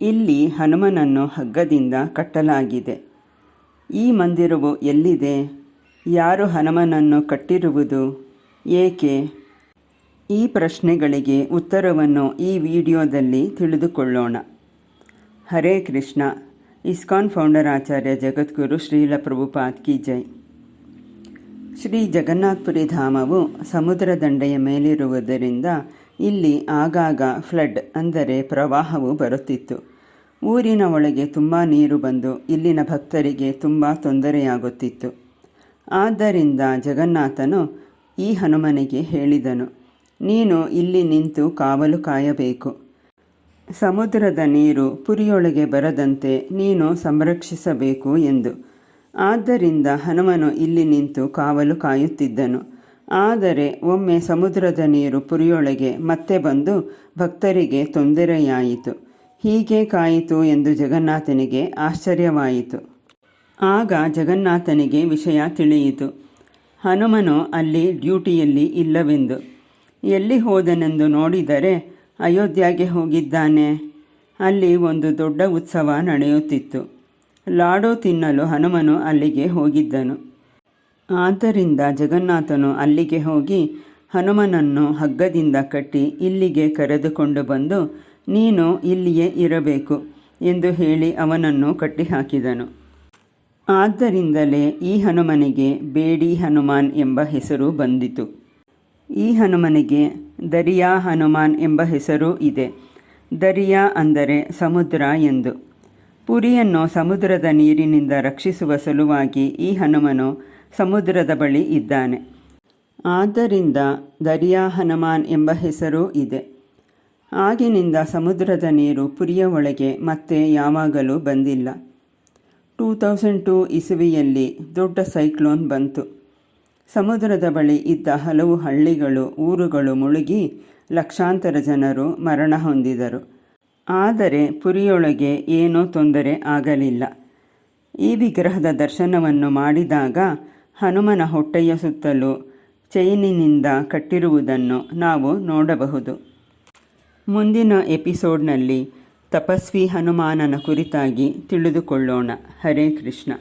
ಇಲ್ಲಿ ಹನುಮನನ್ನು ಹಗ್ಗದಿಂದ ಕಟ್ಟಲಾಗಿದೆ. ಈ ಮಂದಿರವು ಎಲ್ಲಿದೆ? ಯಾರು ಹನುಮನನ್ನು ಕಟ್ಟಿರುವುದು? ಏಕೆ? ಈ ಪ್ರಶ್ನೆಗಳಿಗೆ ಉತ್ತರವನ್ನು ಈ ವಿಡಿಯೋದಲ್ಲಿ ತಿಳಿದುಕೊಳ್ಳೋಣ. ಹರೇ ಕೃಷ್ಣ. ಇಸ್ಕಾನ್ ಫೌಂಡರ್ ಆಚಾರ್ಯ ಜಗದ್ಗುರು ಶ್ರೀಲ ಪ್ರಭುಪಾದ್ ಕಿ ಜೈ. ಶ್ರೀ ಜಗನ್ನಾಥ್ಪುರಿ ಧಾಮವು ಸಮುದ್ರ ದಂಡೆಯ ಮೇಲಿರುವುದರಿಂದ ಇಲ್ಲಿ ಆಗಾಗ ಫ್ಲಡ್ ಅಂದರೆ ಪ್ರವಾಹವು ಬರುತ್ತಿತ್ತು. ಊರಿನ ಒಳಗೆ ತುಂಬ ನೀರು ಬಂದು ಇಲ್ಲಿನ ಭಕ್ತರಿಗೆ ತುಂಬ ತೊಂದರೆಯಾಗುತ್ತಿತ್ತು. ಆದ್ದರಿಂದ ಜಗನ್ನಾಥನು ಈ ಹನುಮನಿಗೆ ಹೇಳಿದನು, ನೀನು ಇಲ್ಲಿ ನಿಂತು ಕಾವಲು ಕಾಯಬೇಕು. ಸಮುದ್ರದ ನೀರು ಪುರಿಯೊಳಗೆ ಬರದಂತೆ ನೀನು ಸಂರಕ್ಷಿಸಬೇಕು ಎಂದು. ಆದ್ದರಿಂದ ಹನುಮನು ಇಲ್ಲಿ ನಿಂತು ಕಾವಲು ಕಾಯುತ್ತಿದ್ದನು. ಆದರೆ ಒಮ್ಮೆ ಸಮುದ್ರದ ನೀರು ಪುರಿಯೊಳಗೆ ಮತ್ತೆ ಬಂದು ಭಕ್ತರಿಗೆ ತೊಂದರೆಯಾಯಿತು. ಹೀಗೆ ಕಾಯಿತು ಎಂದು ಜಗನ್ನಾಥನಿಗೆ ಆಶ್ಚರ್ಯವಾಯಿತು. ಆಗ ಜಗನ್ನಾಥನಿಗೆ ವಿಷಯ ತಿಳಿಯಿತು. ಹನುಮನು ಅಲ್ಲಿ ಡ್ಯೂಟಿಯಲ್ಲಿ ಇಲ್ಲವೆಂದು. ಎಲ್ಲಿ ಹೋದನೆಂದು ನೋಡಿದರೆ ಅಯೋಧ್ಯೆಗೆ ಹೋಗಿದ್ದಾನೆ. ಅಲ್ಲಿ ಒಂದು ದೊಡ್ಡ ಉತ್ಸವ ನಡೆಯುತ್ತಿತ್ತು. ಲಾಡು ತಿನ್ನಲು ಹನುಮನು ಅಲ್ಲಿಗೆ ಹೋಗಿದ್ದನು. ಆದ್ದರಿಂದ ಜಗನ್ನಾಥನು ಅಲ್ಲಿಗೆ ಹೋಗಿ ಹನುಮನನ್ನು ಹಗ್ಗದಿಂದ ಕಟ್ಟಿ ಇಲ್ಲಿಗೆ ಕರೆದುಕೊಂಡು ಬಂದು, ನೀನು ಇಲ್ಲಿಯೇ ಇರಬೇಕು ಎಂದು ಹೇಳಿ ಅವನನ್ನು ಕಟ್ಟಿಹಾಕಿದನು. ಆದ್ದರಿಂದಲೇ ಈ ಹನುಮನಿಗೆ ಬೇಡಿ ಹನುಮಾನ್ ಎಂಬ ಹೆಸರು ಬಂದಿತು. ಈ ಹನುಮನಿಗೆ ದರಿಯಾ ಹನುಮಾನ್ ಎಂಬ ಹೆಸರೂ ಇದೆ. ದರಿಯಾ ಅಂದರೆ ಸಮುದ್ರ ಎಂದು. ಪುರಿಯನ್ನು ಸಮುದ್ರದ ನೀರಿನಿಂದ ರಕ್ಷಿಸುವ ಸಲುವಾಗಿ ಈ ಹನುಮನು ಸಮುದ್ರದ ಬಳಿ ಇದ್ದಾನೆ. ಆದ್ದರಿಂದ ದರಿಯಾ ಹನುಮಾನ್ ಎಂಬ ಹೆಸರೂ ಇದೆ. ಆಗಿನಿಂದ ಸಮುದ್ರದ ನೀರು ಪುರಿಯ ಒಳಗೆ ಮತ್ತೆ ಯಾವಾಗಲೂ ಬಂದಿಲ್ಲ. ಟೂ ತೌಸಂಡ್ ಟೂ ಇಸುವಿಯಲ್ಲಿ ದೊಡ್ಡ ಸೈಕ್ಲೋನ್ ಬಂತು. ಸಮುದ್ರದ ಬಳಿ ಇದ್ದ ಹಲವು ಹಳ್ಳಿಗಳು, ಊರುಗಳು ಮುಳುಗಿ ಲಕ್ಷಾಂತರ ಜನರು ಮರಣ ಹೊಂದಿದರು. ಆದರೆ ಪುರಿಯೊಳಗೆ ಏನೂ ತೊಂದರೆ ಆಗಲಿಲ್ಲ. ಈ ವಿಗ್ರಹದ ದರ್ಶನವನ್ನು ಮಾಡಿದಾಗ ಹನುಮನ ಹೊಟ್ಟೆಯ ಸುತ್ತಲೂ ಚೈನಿನಿಂದ ಕಟ್ಟಿರುವುದನ್ನು ನಾವು ನೋಡಬಹುದು. ಮುಂದಿನ ಎಪಿಸೋಡ್ನಲ್ಲಿ ತಪಸ್ವಿ ಹನುಮಾನನ ಕುರಿತಾಗಿ ತಿಳಿದುಕೊಳ್ಳೋಣ. ಹರೇ ಕೃಷ್ಣ.